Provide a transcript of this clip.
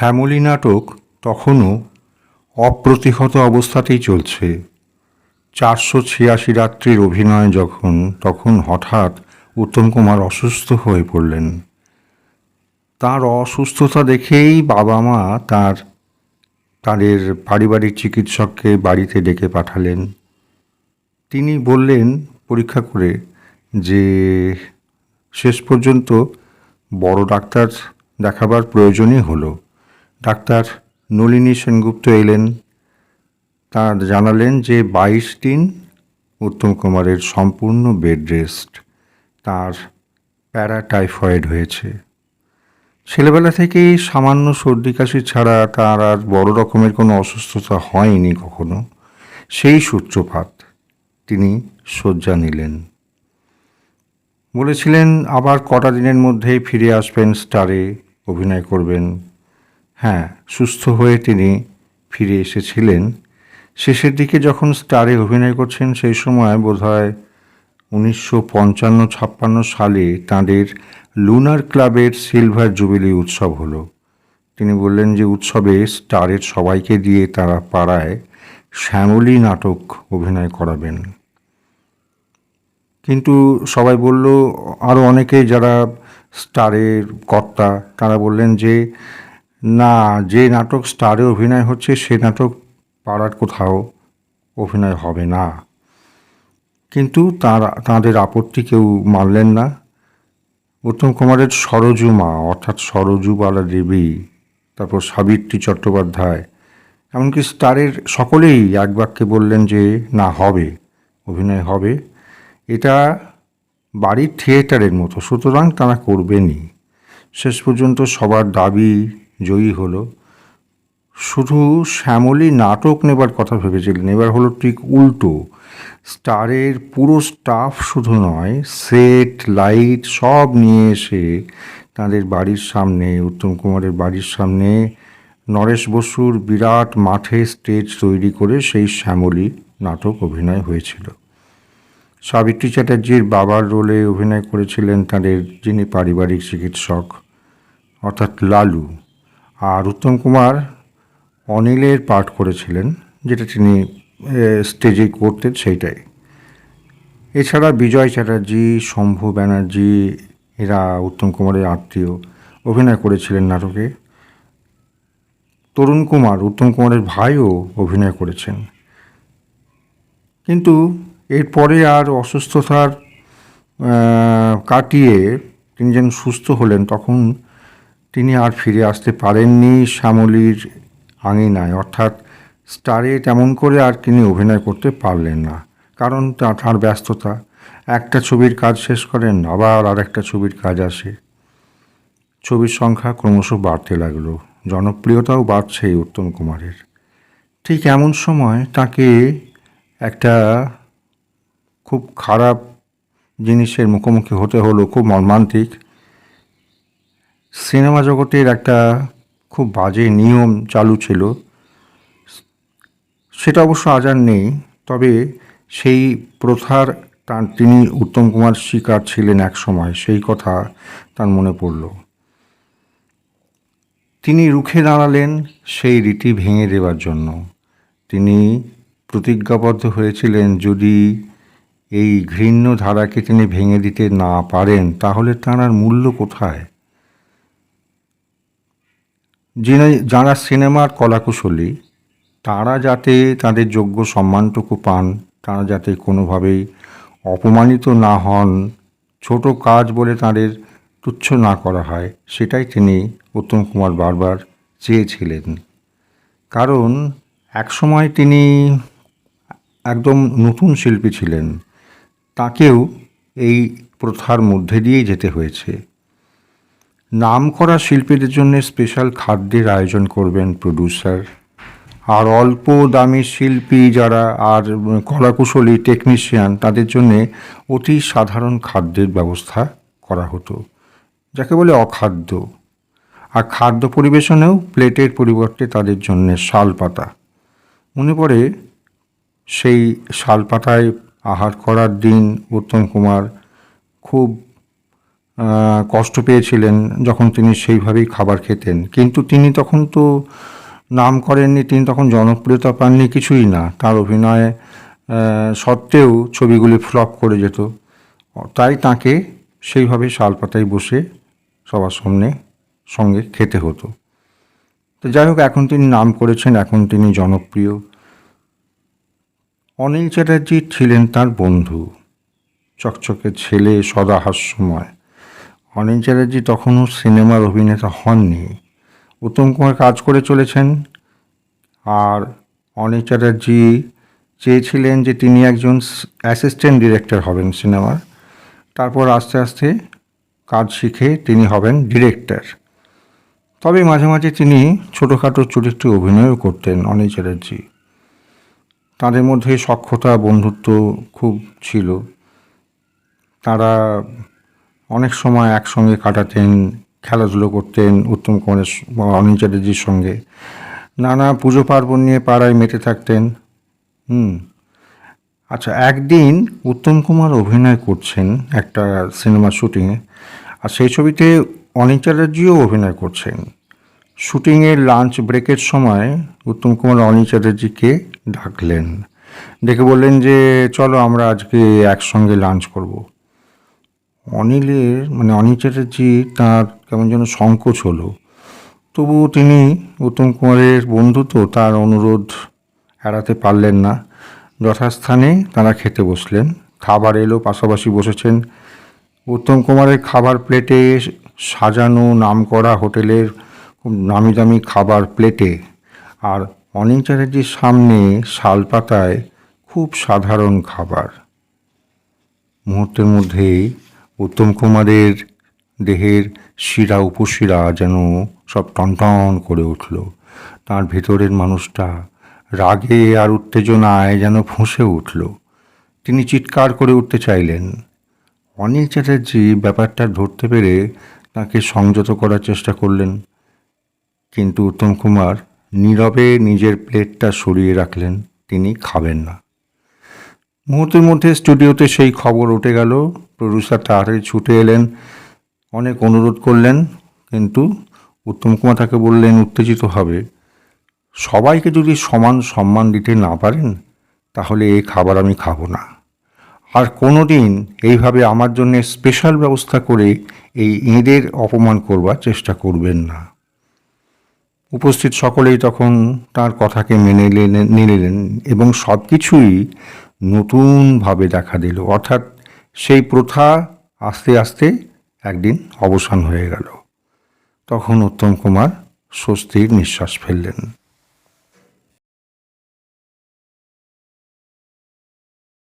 শ্যামলী নাটক তখনও অপ্রতিহত অবস্থাতেই চলছে। চারশো ছিয়াশি রাত্রির অভিনয় যখন, তখন হঠাৎ উত্তম কুমার অসুস্থ হয়ে পড়লেন। তার অসুস্থতা দেখেই বাবা মা তার, তাদের পারিবারিক চিকিৎসককে বাড়িতে ডেকে পাঠালেন। তিনি বললেন পরীক্ষা করে যে, শেষ পর্যন্ত বড় ডাক্তার দেখাবার প্রয়োজনই হলো। ডাক্তার নলিনী সেনগুপ্ত এলেন। তার জানালেন যে বাইশ দিন উত্তম কুমারের সম্পূর্ণ বেড রেস্ট, তার প্যারাটাইফয়েড হয়েছে। ছেলেবেলা থেকেই সামান্য সর্দি কাশি ছাড়া তার আর বড় রকমের কোনো অসুস্থতা হয়নি কখনো। সেই সূত্রপাত তিনি শয্যা নিলেন। বলেছিলেন, আবার কটা দিনের মধ্যেই ফিরে আসবেন স্টারে, অভিনয় করবেন। হ্যাঁ সুস্থ হয়ে তিনি ফিরে এসেছিলেন। শেষের দিকে যখন স্টারে অভিনয় করছেন, সেই সময় বোধহয় উনিশশো পঞ্চান্ন ছাপ্পান্ন সালে তাঁদের লুনার ক্লাবের সিলভার জুবিলি উৎসব হলো। তিনি বললেন যে, উৎসবে স্টারের সবাইকে দিয়ে তারা পাড়ায় শ্যামলী নাটক অভিনয় করাবেন। কিন্তু সবাই বলল আরও অনেকে যারা স্টারের কর্তা, তারা বললেন যে না, যে নাটক স্টারে অভিনয় হচ্ছে, সে নাটক পাড়ার কোথাও অভিনয় হবে না। কিন্তু তারা, তাঁদের আপত্তি কেউ মানলেন না। উত্তম কুমারের সরজু মা অর্থাৎ সরজুবালা দেবী, তারপর সাবিত্রী চট্টোপাধ্যায়, এমনকি স্টারের সকলেই এক বাক্যে বললেন যে, না, হবে, অভিনয় হবে। এটা বাড়ির থিয়েটারের মতো, সুতরাং তারা করবেনই। শেষ পর্যন্ত সবার দাবি জয়ী হলো। শুধু শ্যামলী নাটক নেবার কথা ভেবেছিলেন, এবার হলো ঠিক উল্টো। স্টারের পুরো স্টাফ শুধু নয়, সেট, লাইট সব নিয়ে এসে তাদের বাড়ির সামনে, উত্তম কুমারের বাড়ির সামনে নরেশ বসুর বিরাট মাঠে স্টেজ তৈরি করে সেই শ্যামলী নাটক অভিনয় হয়েছিল। সাবিত্রী চ্যাটার্জির বাবার রোলে অভিনয় করেছিলেন তাদের যিনি পারিবারিক চিকিৎসক, অর্থাৎ লালু। আর উত্তম কুমার অনিলের পাঠ করেছিলেন, যেটা তিনি স্টেজে করতেন সেইটাই। এছাড়া বিজয় চ্যাটার্জি, শম্ভু ব্যানার্জি, এরা উত্তম কুমারের আত্মীয়, অভিনয় করেছিলেন নাটকে। তরুণ কুমার, উত্তম কুমারের ভাইও অভিনয় করেছেন। কিন্তু এরপরে আর অসুস্থতার কাটিয়ে তিনি যেন সুস্থ হলেন, তখন তিনি আর ফিরে আসতে পারেননি শ্যামলীর আঙিনায়। অর্থাৎ স্টারে তেমন করে আর তিনি অভিনয় করতে পারলেন না। কারণ তাঁর ব্যস্ততা। একটা ছবির কাজ শেষ করেন, আবার আর একটা ছবির কাজ আসে। ছবির সংখ্যা ক্রমশ বাড়তে লাগল। জনপ্রিয়তাও বাড়ছে এই উত্তম কুমারের। ঠিক এমন সময় তাকে একটা খুব খারাপ জিনিসের মুখোমুখি হতে হলো, খুব মর্মান্তিক। সিনেমা জগতের একটা খুব বাজে নিয়ম চালু ছিল। সেটা অবশ্য আজ আর নেই, তবে সেই প্রথার তার তিনি উত্তম কুমার শিকার ছিলেন এক সময়, সেই কথা তার মনে পড়ল। তিনি রুখে দাঁড়ালেন সেই রীতি ভেঙে দেওয়ার জন্য। তিনি প্রতিজ্ঞাবদ্ধ হয়েছিলেন, যদি এই ঘৃণ্য ধারাকে তিনি ভেঙে দিতে না পারেন, তাহলে তাঁর আর মূল্য কোথায়? যিনি, যারা সিনেমার কলাকুশলী, তারা যাতে তাদের যোগ্য সম্মানটুকু পান, তারা যাতে কোনোভাবেই অপমানিত না হন, ছোট কাজ বলে তাদের তুচ্ছ না করা হয়, সেটাই তিনি উত্তম কুমার বারবার চেয়েছিলেন। কারণ একসময় তিনি একদম নতুন শিল্পী ছিলেন, তাকেও এই প্রথার মধ্যে দিয়েই যেতে হয়েছে। নাম করা শিল্পীদের জন্য স্পেশাল খাদ্যের আয়োজন করবেন প্রডিউসার আর অল্প দামি শিল্পী যারা আর কলাকুশলী টেকনিশিয়ান তাদের জন্যে অতি সাধারণ খাদ্যের ব্যবস্থা করা হতো, যাকে বলে অখাদ্য। আর খাদ্য পরিবেশনেও প্লেটের পরিবর্তে তাদের জন্য শাল পাতা মনে পড়ে সেই শাল পাতায় আহার করার দিন উত্তম কুমার খুব কষ্ট পেয়েছিলেন যখন তিনি সেইভাবেই খাবার খেতেন। কিন্তু তিনি তখন তো নাম করেননি, তিনি তখন জনপ্রিয়তা পাননি কিছুই না। তার অভিনয় সত্ত্বেও ছবিগুলি ফ্লপ করে যেত। তাই তাকে সেইভাবে শালপাতায় বসে সবার সামনে সঙ্গে খেতে হতো। তো যাই হোক, এখন তিনি নাম করেছেন, এখন তিনি জনপ্রিয়। অনিল চ্যাটার্জি ছিলেন তার বন্ধু। চকচকে ছেলে সদা হাস্যময় অনিল চ্যাটার্জি তখনও সিনেমার অভিনেতা হননি। উত্তম কুমার কাজ করে চলেছেন। আর অনিল চ্যাটার্জি চেয়েছিলেন যে তিনি একজন অ্যাসিস্ট্যান্ট ডিরেক্টর হবেন সিনেমার। তারপর আস্তে আস্তে কাজ শিখে তিনি হবেন ডিরেক্টর তবে মাঝে মাঝে তিনি ছোটোখাটো চরিত্রে অভিনয়ও করতেন অনিল চ্যাটার্জি। তাদের মধ্যে সক্ষতা বন্ধুত্ব খুব ছিল। তারা অনেক সময় একসঙ্গে কাটাতেন, খেলাধুলো করতেন উত্তম কুমারের অনিল চ্যাটার্জির সঙ্গে। নানা পুজো পার্বণ নিয়ে পাড়ায় মেতে থাকতেন। হুম। আচ্ছা একদিন উত্তম কুমার অভিনয় করছেন একটা সিনেমা শুটিংয়ে আর সেই ছবিতে অনিল চ্যাটার্জিও অভিনয় করছেন। শুটিংয়ের লাঞ্চ ব্রেকের সময় উত্তম কুমার অনিল চ্যাটার্জিকে ডাকলেন। ডেকে বললেন যে, চলো আমরা আজকে একসঙ্গে লাঞ্চ করব। অনিলের মানে অনিল চ্যাটার্জি তার কেমন যেন সংকোচ হলো। তবুও তিনি উত্তম কুমারের বন্ধু তো, তার অনুরোধ এড়াতে পারলেন না। যথাস্থানে তারা খেতে বসলেন। খাবার এলো, পাশাপাশি বসেছেন উত্তম কুমারের খাবার প্লেটে সাজানো নাম করা হোটেলের খুব নামি দামি খাবার প্লেটে। আর অনিল চ্যাটার্জির সামনে শালপাতায় খুব সাধারণ খাবার। মুহূর্তের মধ্যেই উত্তম কুমারের দেহের শিরা, উপশিরা যেন সব টনটন করে উঠল। তার ভেতরের মানুষটা রাগে আর উত্তেজনায় যেন ফুঁসে উঠল। তিনি চিৎকার করে উঠতে চাইলেন। অনিল চ্যাটার্জি ব্যাপারটা ধরতে পেরে তাকে সংযত করার চেষ্টা করলেন। কিন্তু উত্তম কুমার নীরবে নিজের প্লেটটা সরিয়ে রাখলেন। তিনি খাবেন না। মুহূর্তের মধ্যে স্টুডিওতে সেই খবর উঠে গেল। প্রডিউসার তাড়াতাড়ি ছুটে এলেন। অনেক অনুরোধ করলেন, কিন্তু উত্তম কুমার তাকে বললেন, উত্তেজিত হবে। সবাইকে যদি সমান সম্মান দিতে না পারেন, তাহলে এই খাবার আমি খাব না। আর কোনো দিন এইভাবে আমার জন্য স্পেশাল ব্যবস্থা করে এই এঁদের অপমান করবার চেষ্টা করবেন না। উপস্থিত সকলেই তখন তার কথাকে মেনে নিলেন এবং সব কিছুই নতুনভাবে দেখা দিল। অর্থাৎ সেই প্রথা আস্তে আস্তে একদিন অবসান হয়ে গেল। তখন উত্তম কুমার স্বস্তির নিঃশ্বাস ফেললেন।